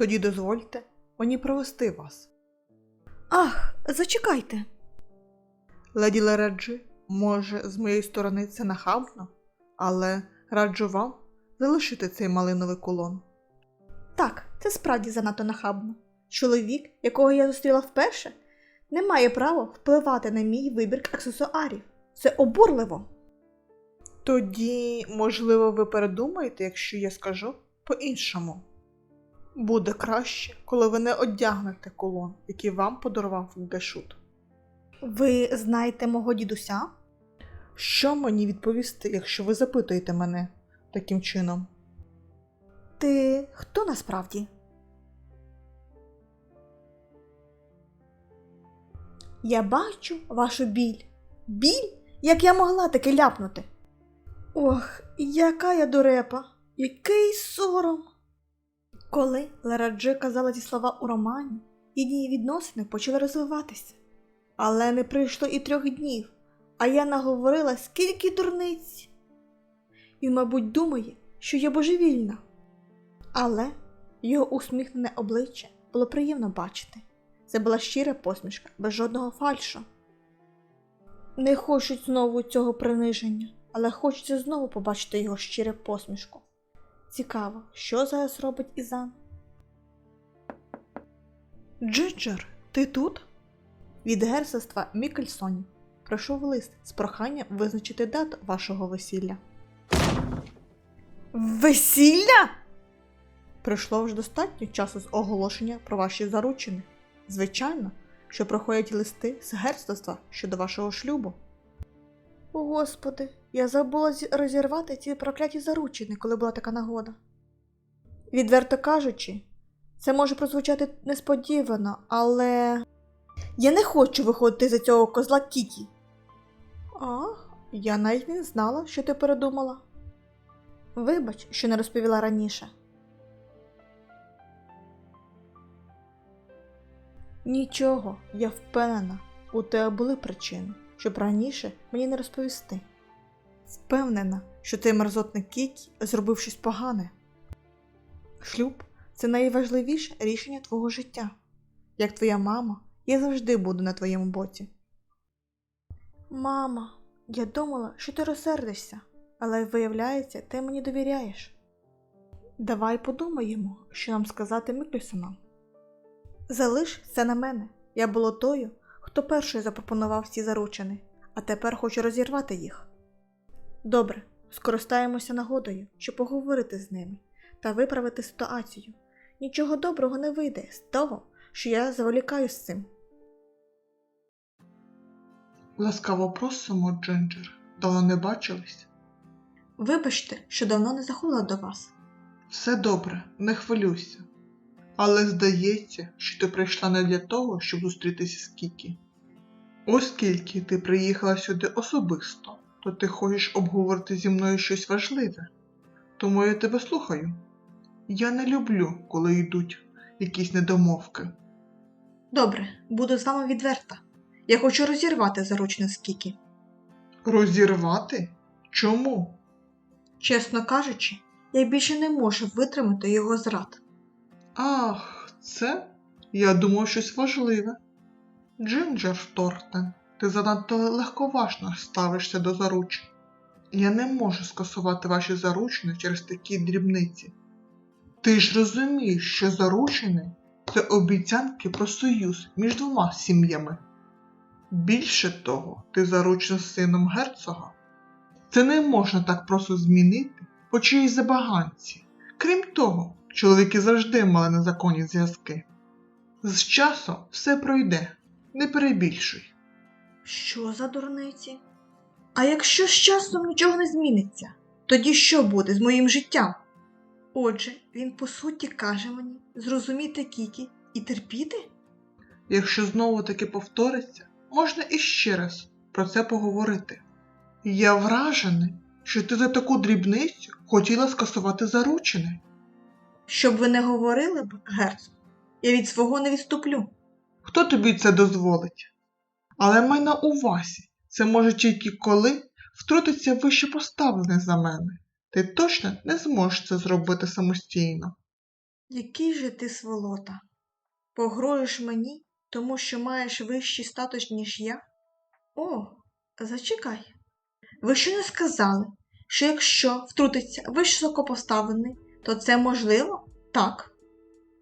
Тоді дозвольте мені провести вас. Ах, зачекайте. Леді Лереджі, може, з моєї сторони це нахабно, але раджу вам залишити цей малиновий кулон. Так, це справді занадто нахабно. Чоловік, якого я зустріла вперше, не має права впливати на мій вибір аксесуарів. Це обурливо. Тоді, можливо, ви передумаєте, якщо я скажу по-іншому. Буде краще, коли ви не одягнете кулон, який вам подарував Гешут. Ви знаєте мого дідуся? Що мені відповісти, якщо ви запитуєте мене таким чином? Ти хто насправді? Я бачу вашу біль. Біль? Як я могла таки ляпнути? Ох, яка я дурепа, який сором. Коли Лараджи казала ці слова у романі, її відносини почали розвиватися. Але не пройшло і трьох днів, а я наговорила скільки дурниць. Він, мабуть, думає, що я божевільна. Але його усміхнене обличчя було приємно бачити. Це була щира посмішка, без жодного фальшу. Не хочуть знову цього приниження, але хочеться знову побачити його щире посмішку. Цікаво, що зараз робить Ізан? Джинджер, ти тут? Від герцогства Мікельсонів Прийшов лист з проханням визначити дату вашого весілля. Весілля? Прийшло вже достатньо часу з оголошення про ваші заручини. Звичайно, що проходять листи з герцогства щодо вашого шлюбу. Господи, я забула розірвати ці прокляті заручини, коли була така нагода. Відверто кажучи, це може прозвучати несподівано, але я не хочу виходити за цього козла Кікі. А, я навіть не знала, що ти передумала. Вибач, що не розповіла раніше. Нічого, я впевнена, у тебе були причини, щоб раніше мені не розповісти. Впевнена, що цей мерзотний Кікі зробив щось погане. Шлюб це найважливіше рішення твого життя. Як твоя мама, я завжди буду на твоєму боці. Мама, я думала, що ти розсердишся, але виявляється, ти мені довіряєш. Давай подумаємо, що нам сказати Міклюсонам. Залиш це на мене. Я була тою, хто першою запропонував ці заручини, а тепер хочу розірвати їх. Добре, скористаємося нагодою, щоб поговорити з ними та виправити ситуацію. Нічого доброго не вийде з того, що я заволікаю з цим. Ласкаво просимо, Джинджер. Давно не бачились. Вибачте, що давно не заходила до вас. Все добре, не хвилюйся. Але здається, що ти прийшла не для того, щоб зустрітися з Кікі. Оскільки ти приїхала сюди особисто, то ти хочеш обговорити зі мною щось важливе. Тому я тебе слухаю. Я не люблю, коли йдуть якісь недомовки. Добре, буду з вами відверта. Я хочу розірвати заручне з Кікі. Розірвати? Чому? Чесно кажучи, я більше не можу витримати його зрад. Ах, це? Я думав щось важливе. Джинджер Тортен, ти занадто легковажно ставишся до заручин. Я не можу скасувати ваші заручини через такі дрібниці. Ти ж розумієш, що заручини це обіцянки про союз між двома сім'ями. Більше того, ти заручен з сином герцога. Це не можна так просто змінити по чиїсь забаганці. Крім того, чоловіки завжди мали незаконні зв'язки. З часом все пройде, не перебільшуй. Що за дурниці? А якщо з часом нічого не зміниться, тоді що буде з моїм життям? Отже, він по суті каже мені зрозуміти Кікі і терпіти? Якщо знову таки повториться, можна іще раз про це поговорити. Я вражений, що ти за таку дрібницю хотіла скасувати заручини. Щоб ви не говорили б, герцог, я від свого не відступлю. Хто тобі це дозволить? Але май на увазі, це може тільки коли втрутиться вище поставлений за мене. Ти точно не зможеш це зробити самостійно. Який же ти сволота? Погроєш мені, тому що маєш вищий статус, ніж я? О, зачекай. Ви що не сказали, що якщо втрутиться високопоставлений, то це можливо? Так.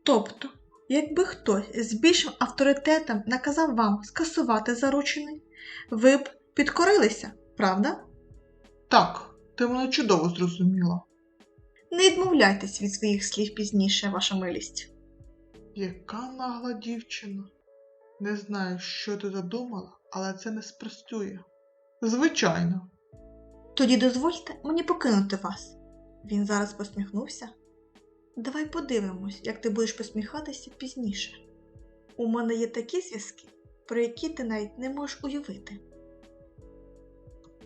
Тобто, якби хтось з більшим авторитетом наказав вам скасувати заручений, ви б підкорилися, правда? Так, ти мене чудово зрозуміла. Не відмовляйтесь від своїх слів пізніше, ваша милість. Яка нагла дівчина. Не знаю, що ти задумала, але це не спрацює. Звичайно. Тоді дозвольте мені покинути вас. Він зараз посміхнувся. Давай подивимось, як ти будеш посміхатися пізніше. У мене є такі зв'язки, про які ти навіть не можеш уявити.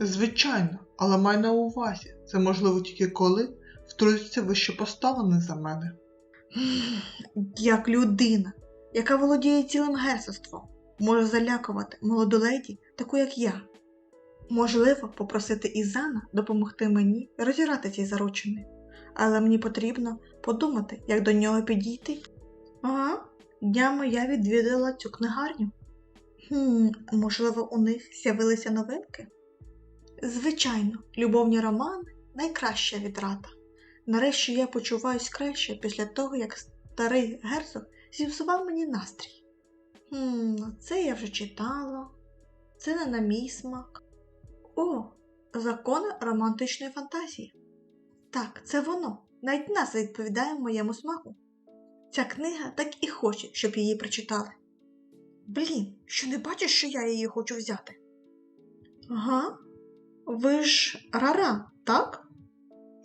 Звичайно, але май на увазі, це можливо тільки коли втрутиться вище поставлений за мене. Як людина, яка володіє цілим герцогством, може залякувати молоду леді, таку як я. Можливо, попросити Ізана допомогти мені розірати цей заручений, але мені потрібно подумати, як до нього підійти. Ага, днями я відвідала цю книгарню. Хм, можливо, у них з'явилися новинки? Звичайно, любовні романи найкраща відрада. Нарешті я почуваюсь краще після того, як старий герцог зіпсував мені настрій. Хм, це я вже читала. Це не на мій смак. О, закони романтичної фантазії. Так, це воно. Навіть назва відповідає моєму смаку. Ця книга так і хоче, щоб її прочитали. Блін, що не бачиш, що я її хочу взяти? Ага. Ви ж рара, так?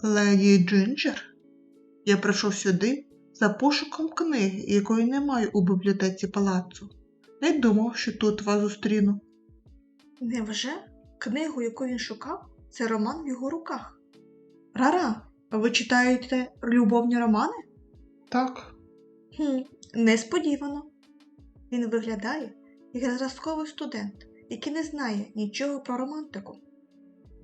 Леді Джинджер? Я прийшов сюди за пошуком книги, якої немає у бібліотеці палацу. Не думав, що тут вас зустріну. Невже книгу, яку він шукав, це роман в його руках? Рара, ви читаєте любовні романи? Так, Хм, несподівано. Він виглядає як зразковий студент, який не знає нічого про романтику.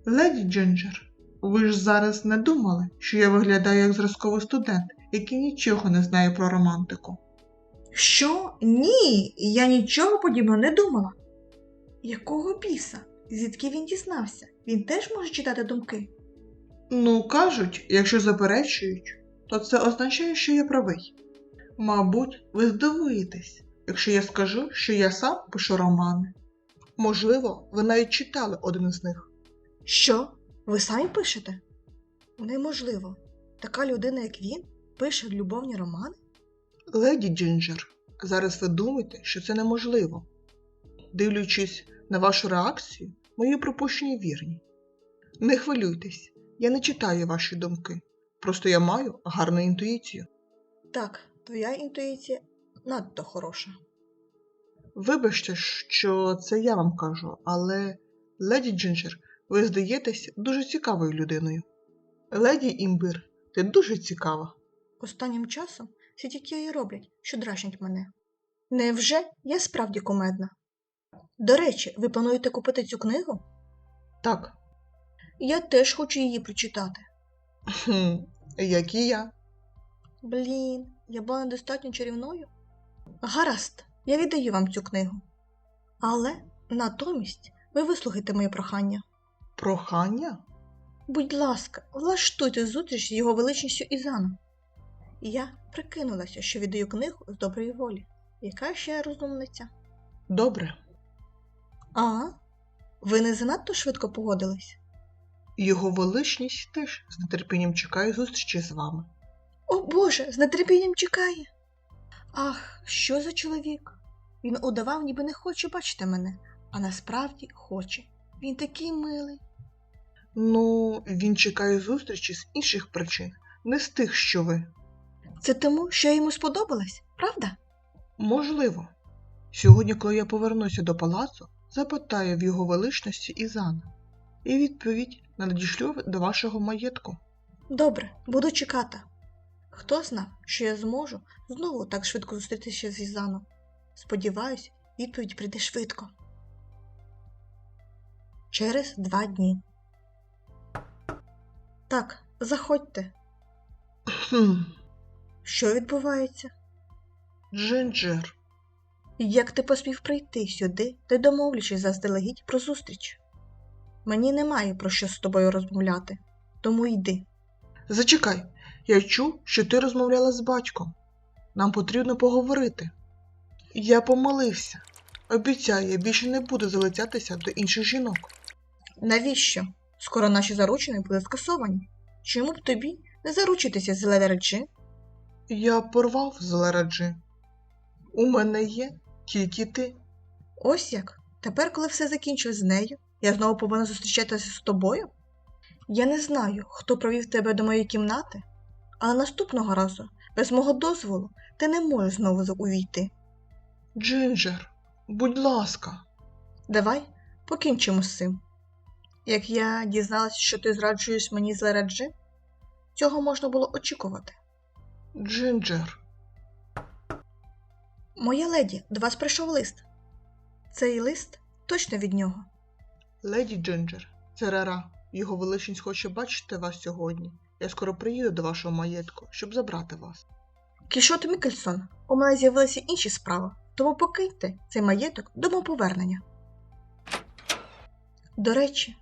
леді Джинджер, ви ж зараз не думали, що я виглядаю як зразковий студент, який нічого не знає про романтику. Що? Ні, я нічого подібного не думала. Якого біса? Звідки він дізнався? Він теж може читати думки? Ну, кажуть, якщо заперечують, то це означає, що я правий. Мабуть, ви здивуєтесь, якщо я скажу, що я сам пишу романи. Можливо, ви навіть читали один із них. Що? Ви самі пишете? Неможливо. Така людина, як він, пише любовні романи? Леді Джинджер, зараз ви думаєте, що це неможливо. Дивлячись на вашу реакцію, мої припущення вірні. Не хвилюйтесь, я не читаю ваші думки. Просто я маю гарну інтуїцію. Так, твоя інтуїція надто хороша. Вибачте, що це я вам кажу, але, леді Джинджер, ви здаєтесь дуже цікавою людиною. Леді Імбир, ти дуже цікава. Останнім часом всі тільки і роблять, що драшнять мене. Невже я справді кумедна? До речі, ви плануєте купити цю книгу? Так, Я теж хочу її прочитати. хм, як і я. Блін, я була недостатньо чарівною. Гаразд, я віддаю вам цю книгу. Але натомість ви вислухайте моє прохання. Прохання? Будь ласка, влаштуйте зустріч з його величністю Ізаном. Я прикинулася, що віддаю книгу з доброї волі. Яка ще розумниця? Добре. А, ви не занадто швидко погодились? Його величність теж з нетерпінням чекає зустрічі з вами. О Боже, з нетерпінням чекає. Ах, що за чоловік? Він удавав, ніби не хоче бачити мене, а насправді хоче. Він такий милий. Ну, він чекає зустрічі з інших причин, не з тих, що ви. Це тому, що я йому сподобалась, правда? Можливо. Сьогодні, коли я повернуся до палацу, запитаю в його величності Ізана, і відповідь надішлю до вашого маєтку. Добре, буду чекати. Хто знав, що я зможу знову так швидко зустрітися з Ізаном? Сподіваюсь, відповідь прийде швидко. Через два дні. Так, заходьте. Що відбувається? Джинджер, Як ти посмів прийти сюди, не домовлячись заздалегідь про зустріч? Мені немає про що з тобою розмовляти, тому йди. зачекай. Я чув, що ти розмовляла з батьком. Нам потрібно поговорити. Я помилився. Обіцяю, я більше не буду залицятися до інших жінок. Навіщо? Скоро наші заручини будуть скасовані. Чому б тобі не заручитися з Левереджі? Я порвав з Лераджи. У мене є тільки ти. Ось як? Тепер, коли все закінчилось з нею, я знову повинна зустрічатися з тобою? Я не знаю, хто провів тебе до моєї кімнати, але наступного разу, без мого дозволу, ти не можеш знову увійти. Джинджер, будь ласка. Давай покінчимо з цим. Як я дізналась, що ти зраджуєш мені з Лераджи, цього можна було очікувати. Джинджер, Моя леді, до вас прийшов лист. Цей лист точно від нього. Леді Джинджер, це Рера. Його величність хоче бачити вас сьогодні. Я скоро приїду до вашого маєтку, щоб забрати вас. Кішот Мікельсон, у мене з'явилися інші справи, тому покиньте цей маєток до мого повернення. До речі,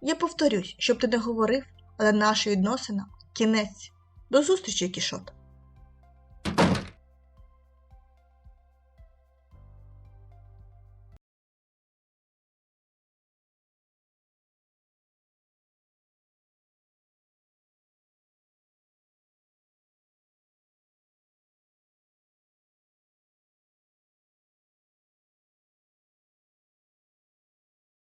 я повторюсь, щоб ти не говорив, але наша відносина кінець. До зустрічі, Кішот.